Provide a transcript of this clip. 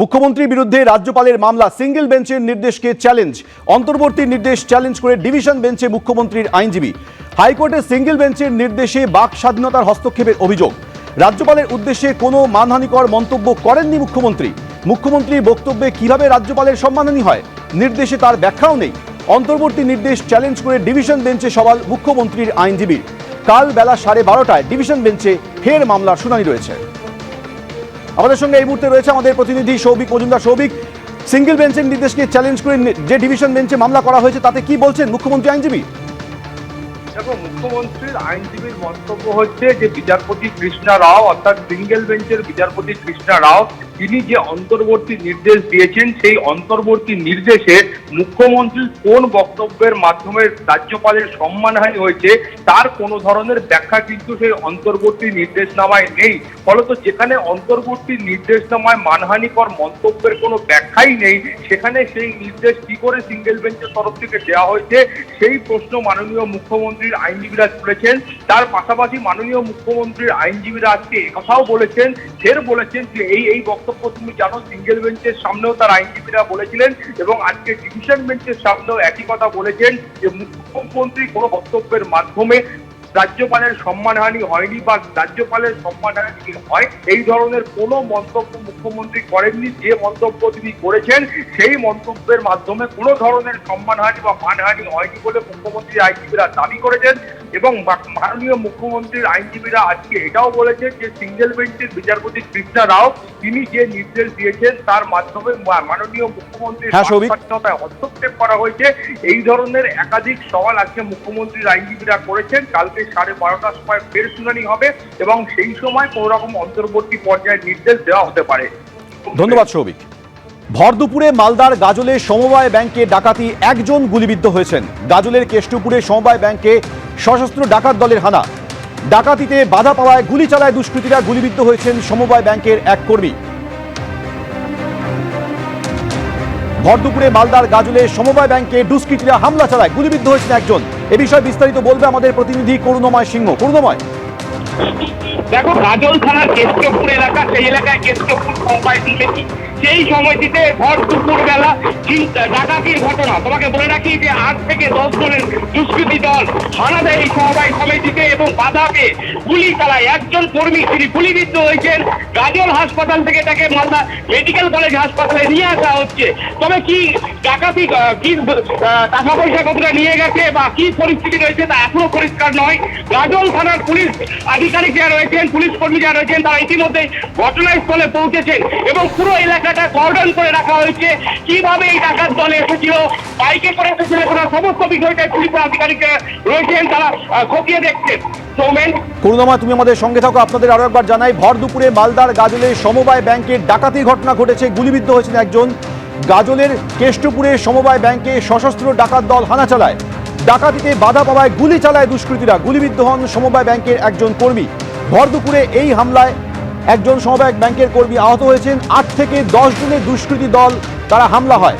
মুখ্যমন্ত্রীর বিরুদ্ধে রাজ্যপালের মামলা সিঙ্গেল বেঞ্চের নির্দেশকে চ্যালেঞ্জ। অন্তর্বর্তী নির্দেশ চ্যালেঞ্জ করে ডিভিশন বেঞ্চে মুখ্যমন্ত্রীর আইনজীবী। হাইকোর্টে সিঙ্গেল বেঞ্চের নির্দেশে বাক স্বাধীনতার হস্তক্ষেপের অভিযোগ। রাজ্যপালের উদ্দেশ্যে কোনো মানহানিকর মন্তব্য করেননি মুখ্যমন্ত্রী। মুখ্যমন্ত্রীর বক্তব্যে কীভাবে রাজ্যপালের সম্মানহানি হয়, নির্দেশে তার ব্যাখ্যাও নেই। অন্তর্বর্তী নির্দেশ চ্যালেঞ্জ করে ডিভিশন বেঞ্চে সওয়াল মুখ্যমন্ত্রীর আইনজীবীর। কাল বেলা সাড়ে বারোটায় ডিভিশন বেঞ্চে ফের মামলার শুনানি রয়েছে। আমাদের সঙ্গে এই মুহূর্তে রয়েছে আমাদের প্রতিনিধি সৌভিক মজুমদার। সৌভিক, সিঙ্গেল বেঞ্চের নির্দেশকে চ্যালেঞ্জ করে যে ডিভিশন বেঞ্চে মামলা করা হয়েছে, তাতে কি বলছেন মুখ্যমন্ত্রী আইনজীবী? দেখো, মুখ্যমন্ত্রীর আইনজীবীর মন্তব্য হচ্ছে যে বিচারপতি কৃষ্ণা রাও, অর্থাৎ সিঙ্গেল বেঞ্চের বিচারপতি কৃষ্ণা রাও তিনি যে অন্তর্বর্তী নির্দেশ দিয়েছেন, সেই অন্তর্বর্তী নির্দেশে মুখ্যমন্ত্রীর কোন বক্তব্যের মাধ্যমে রাজ্যপালের সম্মানহানি হয়েছে, তার কোনো ধরনের ব্যাখ্যা কিন্তু সেই অন্তর্বর্তী নির্দেশনামায় নেই। ফলত যেখানে অন্তর্বর্তী নির্দেশনামায় মানহানিকর মন্তব্যের কোনো ব্যাখ্যাই নেই, সেখানে সেই নির্দেশ কি করে সিঙ্গেল বেঞ্চের তরফ থেকে দেওয়া হয়েছে, সেই প্রশ্ন মাননীয় মুখ্যমন্ত্রীর আইনজীবীরা তুলেছেন। তার পাশাপাশি মাননীয় মুখ্যমন্ত্রীর আইনজীবীরা আজকে কথাও বলেছেন, ফের বলেছেন যে এই এই বক্তব্য তুমি জানো সিঙ্গেল বেঞ্চের সামনেও তার আইনজীবীরা বলেছিলেন এবং আজকে ডিভিশন বেঞ্চের সামনেও একই কথা বলেছেন যে মুখ্যমন্ত্রী কোনো বক্তব্যের মাধ্যমে রাজ্যপালের সম্মানহানি হয়নি বা রাজ্যপালের সম্মানহানি হয় এই ধরনের কোনো মন্তব্য মুখ্যমন্ত্রী করেননি। যে মন্তব্য তিনি করেছেন সেই মন্তব্যের মাধ্যমে কোনো ধরনের সম্মানহানি বা মানহানি হয়নি বলে মুখ্যমন্ত্রী আইনজীবীরা দাবি করেছেন এবং মাননীয় মুখ্যমন্ত্রীর আইনজীবীরা আজকে এটাও বলেছেন যে সিঙ্গেল বেঞ্চের বিচারপতি কৃষ্ণা রাও তিনি যে নির্দেশ দিয়েছেন তার মাধ্যমে মাননীয় মুখ্যমন্ত্রীর হ্যাঁ, হস্তক্ষেপ করা হয়েছে। এই ধরনের একাধিক সওয়াল আজকে মুখ্যমন্ত্রীর আইনজীবীরা করেছেন। কালকে সাড়ে বারোটার সময় ফের শুনানি হবে এবং সেই সময় কোনো রকম অন্তর্বর্তী পর্যায়ের নির্দেশ দেওয়া হতে পারে। ধন্যবাদ, সৌভিক। ভর দুপুরে মালদার গাজলের সমবায় ব্যাংকে ডাকাতি একজন গুলিবিদ্ধ হয়েছেন। গাজলের কেষ্টপুরে সমবায় ব্যাংকে সশস্ত্র ডাকাত দলের হানা। ডাকাতিতে বাধা পাওয়ায় গুলি চালায় দুষ্কৃতীরা গুলিবিদ্ধ হয়েছেন সমবায় ব্যাংকের এক কর্মী। ভর দুপুরে মালদার গাজলে সমবায় ব্যাংকে দুষ্কৃতীরা হামলা চালায়। গুলিবিদ্ধ হয়েছেন একজন। এ বিষয়ে বিস্তারিত বলবে আমাদের প্রতিনিধি করুণময় সিংহ। করুণময়। দেখো গাজল থানার কেষ্টপুর এলাকা, সেই এলাকায় কেষ্টপুর সমবায় সমিতি সেই সময়টিতে ভর দুপুর বেলা ডাকাতির ঘটনা। তোমাকে বলে রাখি যে আট থেকে দশ জনের দুষ্কৃতী দল হানা দেয় এই সমবায় সমিতিতে এবং বাধাকে গুলি চালায়। একজন কর্মী তিনি গুলিবিদ্ধ হয়েছেন গাজল হাসপাতাল থেকে তাকে মালদা মেডিকেল কলেজ হাসপাতালে নিয়ে আসা হচ্ছে। তবে কি ডাকাতি কি টাকা পয়সা কতটা নিয়ে গেছে বা কি পরিস্থিতি রয়েছে তা এখনও পরিষ্কার নয়। গাজল থানার পুলিশ আধিকারিক যারা রয়েছেন, পুলিশ কর্মী যারা রয়েছেন, তারা ইতিমধ্যে ঘটনাস্থলে পৌঁছেছেন এবং পুরো এলাকাটা কর্ডন করে রাখা হয়েছে। কীভাবে এই ডাকাত দলে এসেছিল বাইকে করে এসেছিল কোনো সমস্ত বিষয়টাই পুলিশ আধিকারিকরা রয়েছেন, তারা খতিয়ে দেখছেন। সৌমেন? করুণাময় তুমি আমাদের সঙ্গে থাকো, আপনাদের আরও একবার জানাই, ভর দুপুরে মালদার গাজলে সমবায় ব্যাংকের ডাকাতির ঘটনা ঘটেছে, গুলিবিদ্ধ হয়েছেন একজন। গাজলের কেষ্টপুরে সমবায় ব্যাংকে সশস্ত্র ডাকাত দল হানা চালায়। ডাকাতিতে বাধা পাওয়ায় গুলি চালায় দুষ্কৃতীরা, গুলিবিদ্ধ হন সমবায় ব্যাংকের একজন কর্মী। ভর দুপুরে এই হামলায় একজন সমবায়ক ব্যাংকের কর্মী আহত হয়েছেন। আট থেকে দশ জনের দুষ্কৃতী দল, তারা হামলা হয়।